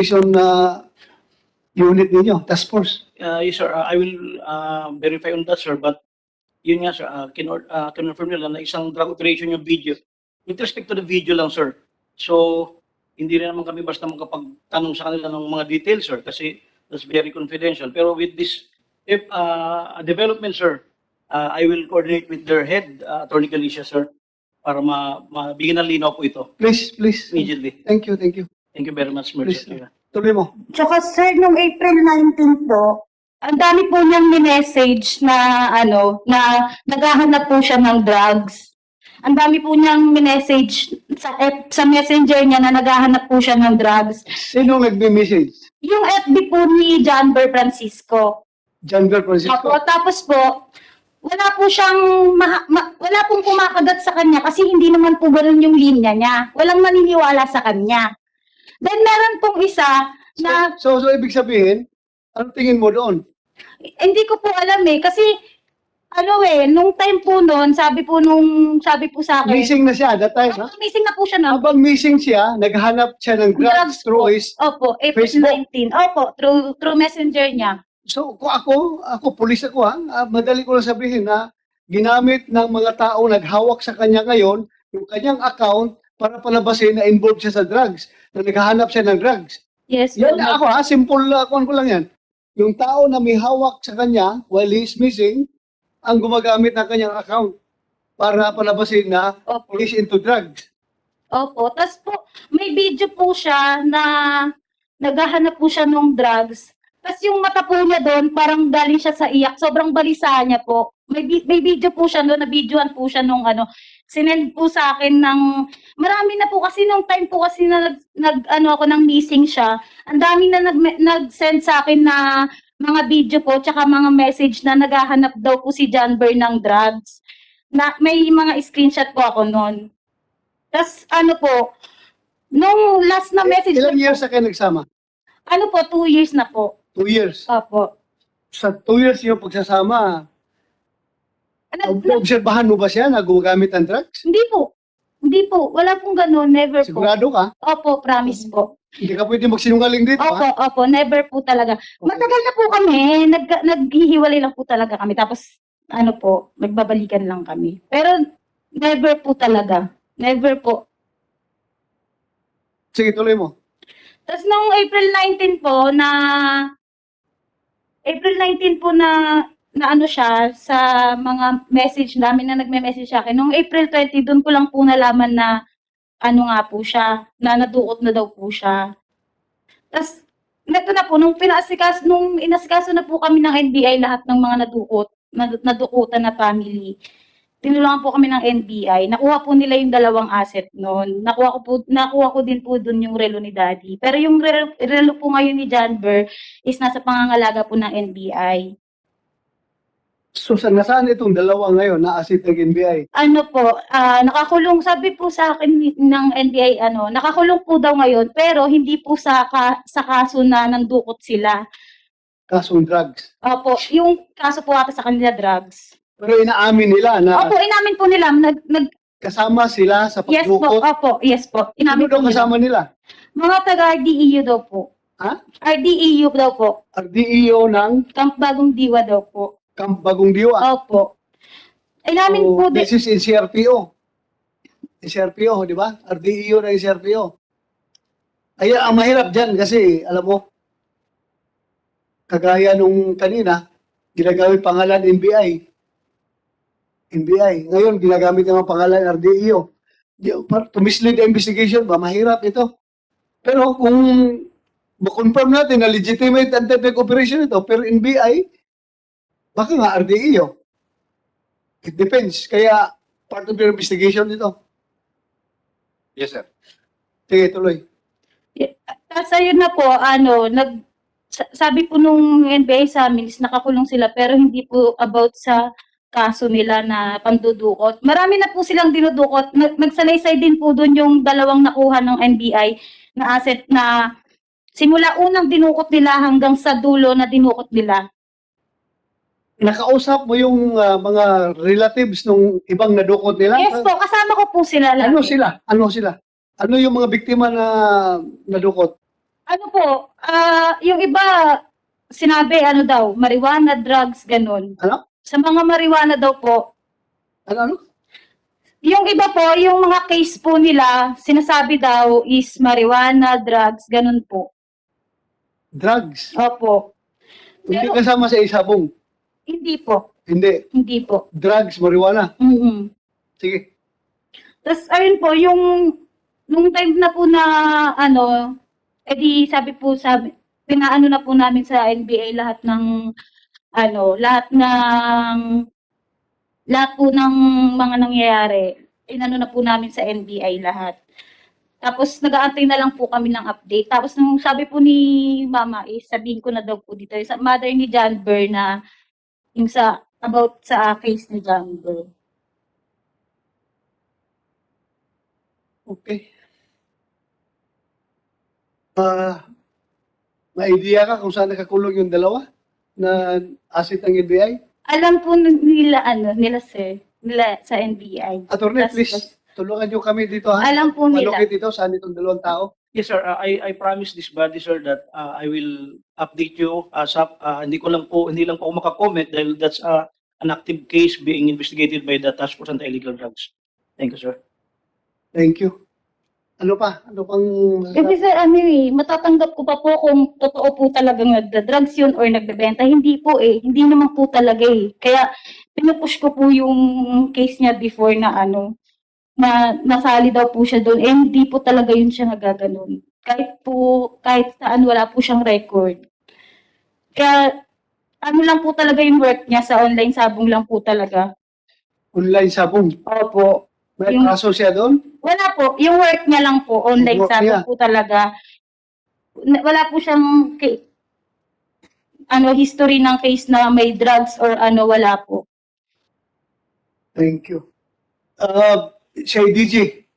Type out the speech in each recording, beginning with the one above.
operation na unit ninyo, task force. Uh, yes, sir. Uh, I will uh, verify on that, sir. But yun nga, sir, uh, kinor- uh, confirm nila na isang drug operation yung video. With respect to the video lang, sir. So, hindi rin naman kami basta makapagtanong sa kanila ng mga details, sir, kasi that's very confidential. Pero with this if, uh, development, sir, uh, I will coordinate with their head, uh, Attorney Galicia, sir, para ma mabigyan ng linaw po ito Please, please. immediately. Thank you, thank you. Thank you very much, Mercy. Tuloy mo. Tsaka sir, nung April 19 po, ang dami po niyang message na ano, na naghahanap po siya ng drugs. Ang dami po niyang message sa F- sa messenger niya na naghahanap po siya ng drugs. Sino nagme-message? Yung FB po ni John Ber Francisco. John Bel Opo, Francisco. tapos po, wala po siyang, maha- ma- wala pong kumakagat sa kanya kasi hindi naman po ganun yung linya niya. Walang maniniwala sa kanya. Then meron pong isa na So, so, ibig sabihin, ano tingin mo doon? Hindi ko po alam eh, kasi ano eh, nung time po noon, sabi po nung, sabi po sa akin, Missing na siya that time, ha? Opo, missing na po siya na. Habang missing siya, naghanap siya ng drugs Drugs through po. his... Opo, April Facebook. 19. Opo, through, through messenger niya. So, kung ako, ako, pulis ako, ha? Ah, madali ko lang sabihin na ginamit ng mga tao naghawak sa kanya ngayon yung kanyang account para palabasin na involved siya sa drugs, na naghahanap siya ng drugs. Yes, Yan na ako ha, simple uh, ko lang yan. Yung tao na may hawak sa kanya while he's missing, ang gumagamit ng kanyang account para palabasin na Opo. he's into drugs. Opo. Tapos po, may video po siya na naghahanap po siya ng drugs. Tapos yung mata po niya doon, parang galing siya sa iyak. Sobrang balisa niya po. May, may video po siya doon, na-videoan po siya nung ano. Sinend po sa akin ng, marami na po kasi nung time po kasi na nag, nag ano ako ng missing siya. Ang dami na nag, nag-send sa akin na mga video po, tsaka mga message na naghahanap daw po si John Bern ng drugs. Na, may mga screenshot po ako noon. Tapos ano po, nung last na message, Ilang years na kayo nagsama? ano po, two years na po. Two years. Opo. Sa two years yung pagsasama, Nag- obserbahan mo ba siya na gumagamit ng drugs? hindi po. Hindi po. Wala pong ganun. Never po. Sigurado ka? Opo, promise po. Hindi ka pwede magsinungaling dito, Opo, ha? opo. Never po talaga. Matagal na po kami. Nag, naghihiwalay lang po talaga kami. Tapos, ano po, nagbabalikan lang kami. Pero, never po talaga. Never po. Sige, tuloy mo. Tapos nung April 19 po na April 19 po na na ano siya sa mga message namin na nagme-message sa akin. Nung April 20 doon ko lang po nalaman na ano nga po siya, na nadukot na daw po siya. Tapos neto na po nung pinasikas nung inasikaso na po kami ng NBI lahat ng mga nadukot, nad- na family tinulungan po kami ng NBI. Nakuha po nila yung dalawang asset noon. Nakuha ko po nakuha ko din po doon yung relo ni Daddy. Pero yung relo, relo po ngayon ni John Burr is nasa pangangalaga po ng NBI. So, sa nasaan itong dalawa ngayon na asset ng NBI? Ano po, ah, nakakulong sabi po sa akin ni- ng NBI ano, nakakulong po daw ngayon pero hindi po sa ka, sa kaso na nandukot sila. Kasong drugs. Opo, yung kaso po ata sa kanila drugs. Pero inaamin nila na Opo, inamin po nila nag, nag kasama sila sa yes po, pagdukot. opo, yes po. Sino Inamin daw po nila. kasama nila? Mga taga RDEU daw po. Ha? RDEU daw po. RDEO ng Camp Bagong Diwa daw po. Camp Bagong Diwa. Opo. Ay namin So, po din. this is in CRPO. In CRPO, di ba? RDEO na in CRPO. Ay, ang mahirap dyan kasi, alam mo, kagaya nung kanina, ginagamit pangalan NBI. NBI. Ngayon, ginagamit naman pangalan RDEO. To mislead the investigation ba, mahirap ito. Pero kung ma-confirm natin na legitimate anti-drug operation ito, pero NBI, baka nga RDEO. It depends. Kaya, part of your investigation ito. Yes, sir. Sige, tuloy. Tapos ayun na po, ano, nag, sa- sabi po nung NBI sa amin is nakakulong sila pero hindi po about sa kaso nila na pandudukot. Marami na po silang dinudukot. Nag, nagsalaysay din po doon yung dalawang nakuha ng NBI na asset na simula unang dinukot nila hanggang sa dulo na dinukot nila. Nakausap mo yung ah, mga relatives nung ibang nadukot nila? Yes po, kasama ko po sila lagi. Ano sila? Ano sila? Ano yung mga biktima na nadukot? Ano po, ah, yung iba, sinabi, ano daw, marijuana, drugs, ganun. Ano? Sa mga marijuana daw po, Ano, ano? yung iba po, yung mga case po nila, sinasabi daw is marijuana, drugs, ganun po. Drugs. Opo. Hindi Pero- kasama sa isabong. Hindi po. Hindi. Hindi po. Drugs, marijuana. mm Sige. Tapos, ayun po, yung, nung time na po na, ano, edi sabi po, sabi, pinaano na po namin sa NBA lahat ng, ano, lahat ng, lahat po ng mga nangyayari, inano na po namin sa NBI lahat. Tapos, nag-aantay na lang po kami ng update. Tapos, nung sabi po ni Mama, eh, sabihin ko na daw po dito, sa mother ni John Burr na, yung sa, about sa case ni John Burr. Okay. Ah, may idea ka kung saan nakakulong yung dalawa na asset ng NBI? Alam po nila, ano, nila sir, nila sa NBI. Attorney, Tas- please, tulungan nyo kami dito ha. Alam po nila. Malukit dito saan itong dalawang tao. Yes, sir. Uh, I I promise this body, sir, that uh, I will update you as up. Uh, hindi ko lang po hindi lang po ako makakomment dahil that's uh, an active case being investigated by the Task Force Anti-Illegal Drugs. Thank you, sir. Thank you. Ano pa? Ano pang... Kasi sir, ano eh, matatanggap ko pa po kung totoo po talagang nagda-drugs yun or nagbebenta. Hindi po eh. Hindi naman po talaga eh. Kaya pinupush ko po yung case niya before na ano, na nasali daw po siya doon. Eh, hindi po talaga yun siya nagaganon. Kahit po, kahit saan wala po siyang record. Kaya, ano lang po talaga yung work niya sa online sabong lang po talaga. Online sabong. Opo. May Yung- kaso siya doon? Wala po. Yung work niya lang po, online sabong niya. po talaga. Wala po siyang ca- ano history ng case na may drugs or ano wala po. Thank you. Uh, siya DJ.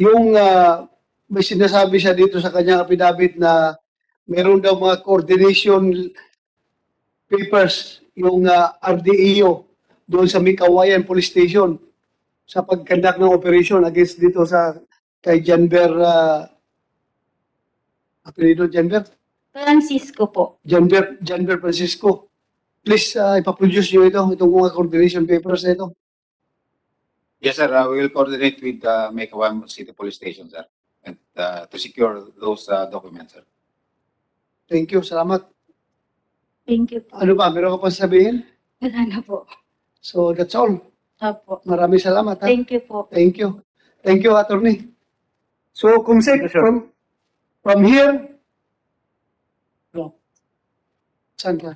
Yung uh, may sinasabi siya dito sa kanyang affidavit na meron daw mga coordination papers yung uh, RDEO doon sa Mikawayan Police Station sa pagkandak ng operation against dito sa kay Janber uh, apelido Janber Francisco po. Janber Janber Francisco please uh, ipaproduce nyo ito itong mga coordination papers na ito Yes, sir. Uh, we will coordinate with uh, Mekawan City Police Station, sir, and uh, to secure those uh, documents, sir. Thank you, salamat. Thank you po. Ano ba, meron ka pa sabihin? Wala na po. So that's all. Opo. Maraming salamat. Ha? Thank you po. Thank you. Thank you, attorney. So, Kumsek, Yes, sir. from, from here, no. Saan ka?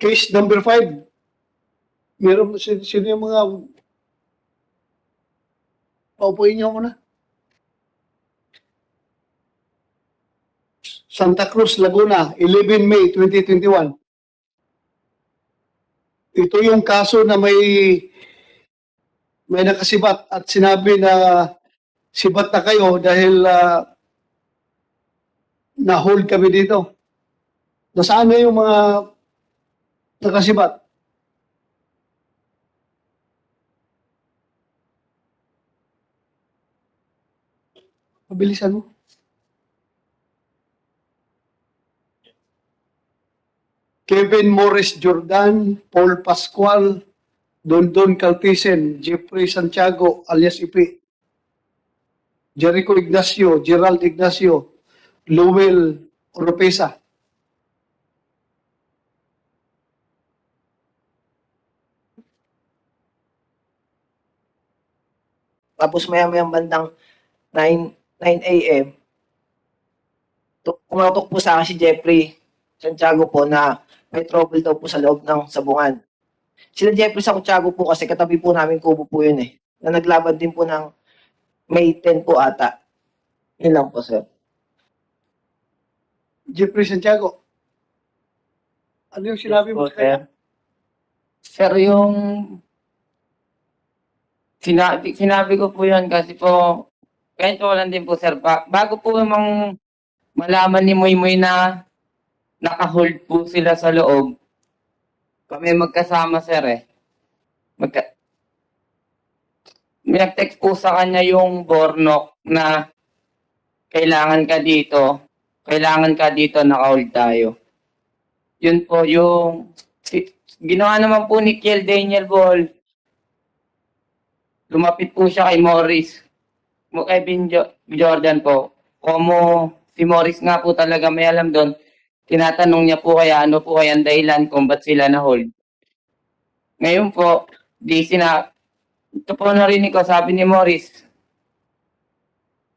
Case number five. Meron, sino, sino yung mga paupuin niyo muna. Santa Cruz, Laguna, 11 May 2021. Ito yung kaso na may may nakasibat at sinabi na sibat na kayo dahil ah, na-hold kami dito. Nasaan na yung mga nakasibat? Pabilisan mo. Kevin Morris Jordan, Paul Pascual, Dondon Caltisen, Jeffrey Santiago alias Ipi, Jericho Ignacio, Gerald Ignacio, Lowell Oropesa. Tapos maya maya bandang 9, 9 a.m. Kumatok po sa akin si Jeffrey Santiago po na may trouble daw po sa loob ng sabungan. Sila Jeffrey sa Santiago po kasi katabi po namin kubo po yun eh. Na naglaban din po ng May 10 po ata. Yun lang po sir. Jeffrey Santiago. Ano yung sinabi mo sa kanya? Sir, yung Sinabi, sinabi ko po yun kasi po, kwento ko lang din po sir, ba, bago po mang malaman ni Moy Moy na naka-hold po sila sa loob, kami magkasama sir eh. Magka, nag-text po sa kanya yung Bornok na kailangan ka dito, kailangan ka dito, naka-hold tayo. Yun po yung, ginawa naman po ni Kiel Daniel Ball, lumapit po siya kay Morris. Mo kay Bin Jo- Jordan po. Como si Morris nga po talaga may alam doon. Tinatanong niya po kaya ano po kaya ang dahilan kung ba't sila na hold. Ngayon po, di sina ito po narinig ko, sabi ni Morris,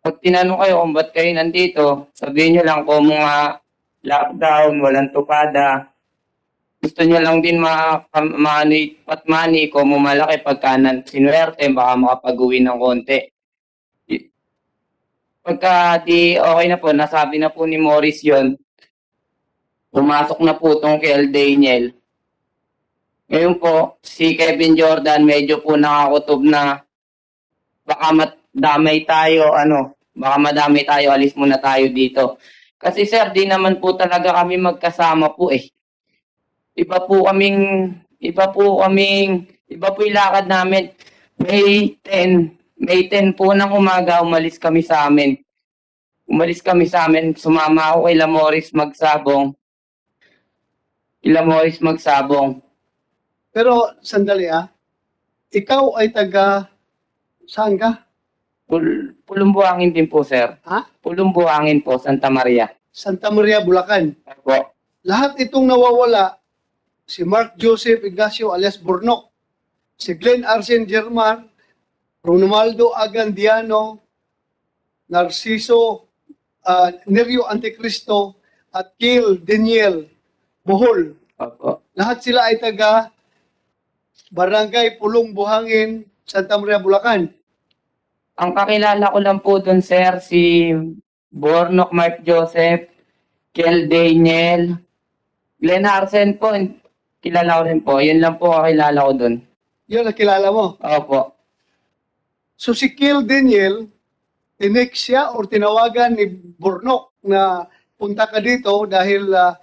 pag tinanong kayo kung ba't kayo nandito, sabihin niyo lang kung mga lockdown, walang tupada, gusto niya lang din ma, ma, ano, patmani kung malaki pagka nan, sinuwerte, baka makapag-uwi ng konti. Pagka di okay na po, nasabi na po ni Morris yon pumasok na po tong kay El Daniel. Ngayon po, si Kevin Jordan medyo po nakakutob na baka madamay tayo, ano, baka madamay tayo, alis muna tayo dito. Kasi sir, di naman po talaga kami magkasama po eh iba po kaming, iba po kaming, iba po yung lakad namin. May 10, May 10 po ng umaga, umalis kami sa amin. Umalis kami sa amin, sumama ako kay Lamoris magsabong. Kay Lamoris magsabong. Pero, sandali ah. Ikaw ay taga, saan ka? Pul Pulumbuangin din po, sir. Ha? Pulumbuangin po, Santa Maria. Santa Maria, Bulacan. Po. Lahat itong nawawala, si Mark Joseph Ignacio alias Burnok, si Glenn Arsen German, Ronaldo Agandiano, Narciso uh, Nerio Anticristo, at Kiel Daniel Bohol. Opo. Lahat sila ay taga Barangay Pulong Buhangin, Santa Maria, Bulacan. Ang kakilala ko lang po doon, sir, si Bornok Mark Joseph, Kel Daniel, Glenn Arsen po. Kilala ko rin po. Yun lang po kakilala ko doon. Yun ang kilala mo. Opo. So si Kiel Daniel, tinex siya o tinawagan ni Burnok na punta ka dito dahil ah,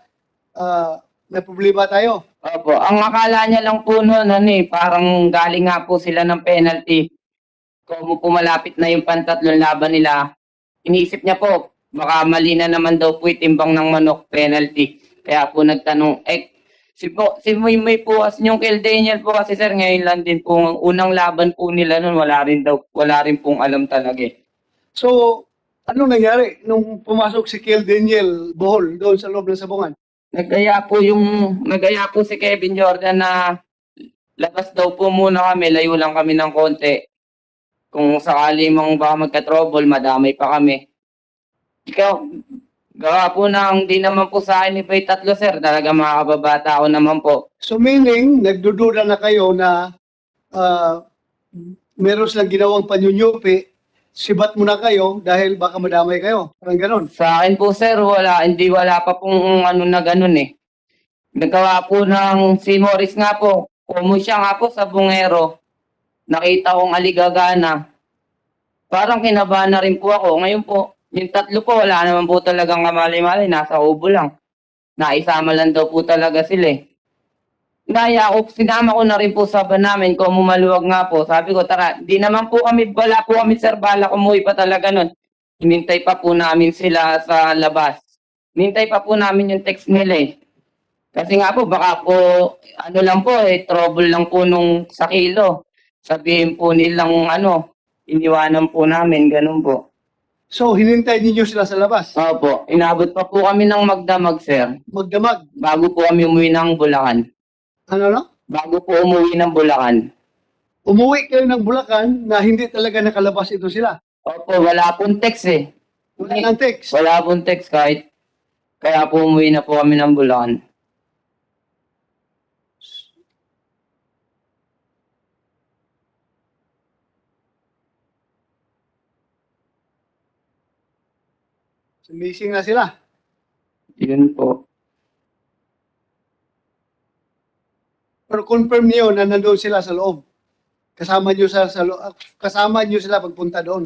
ah, may problema tayo. Opo. Ang akala niya lang po noon, ano eh, parang galing nga po sila ng penalty. Kung pumalapit na yung pantatlong laban nila, iniisip niya po, baka mali na naman daw po itimbang ng manok penalty. Kaya po nagtanong, eh, si, po, si Muy Muy po kasi yung Kel Daniel po kasi sir, ngayon lang din po, ang unang laban po nila noon, wala rin daw, wala rin pong alam talaga eh. So, ano nangyari nung pumasok si Kiel Daniel Bohol doon sa loob ng sabungan? Nagaya po yung, nagaya po si Kevin Jordan na labas daw po muna kami, layo lang kami ng konti. Kung sakali mong baka magka-trouble, madamay pa kami. Ikaw, gawa po ng di naman po sa akin ni Bay tatlo sir, talaga mga kababata ako naman po. So meaning, nagdududa na kayo na ah, meron silang ginawang panyunyupi, sibat mo na kayo dahil baka madamay kayo. Parang ganon. Sa akin po sir, wala, hindi wala pa pong ano na ganun eh. Nagawa po ng si Morris nga po, kumu siya nga po sa bungero. Nakita kong aligagana. Parang kinabahan na rin po ako. Ngayon po, yung tatlo po, wala naman po talagang kamali-mali. Nasa ubo lang. Naisama lang daw po talaga sila eh. Naya ako, sinama ko na rin po sa namin kung mumaluwag nga po. Sabi ko, tara, di naman po kami, wala po kami sir, bala umuwi pa talaga nun. Hinintay pa po namin sila sa labas. Hinintay pa po namin yung text nila eh. Kasi nga po, baka po, ano lang po eh, trouble lang po nung sa kilo. Sabihin po nilang ano, iniwanan po namin, ganun po. So, hinintay ninyo sila sa labas. Opo, inabot pa po kami ng magdamag, sir. Magdamag. Bago po kami umuwi ng Bulacan. Ano no? Bago po umuwi ng Bulacan. Umuwi kayo ng Bulacan na hindi talaga nakalabas ito sila. Opo, wala pong text eh. Wala nang text. Wala pong text kahit kaya po umuwi na po kami ng Bulacan. So, missing na sila. Yun po. Pero confirm niyo na nandoon sila sa loob. kasama niyo sa, sa lo- kasama niyo sila pagpunta doon.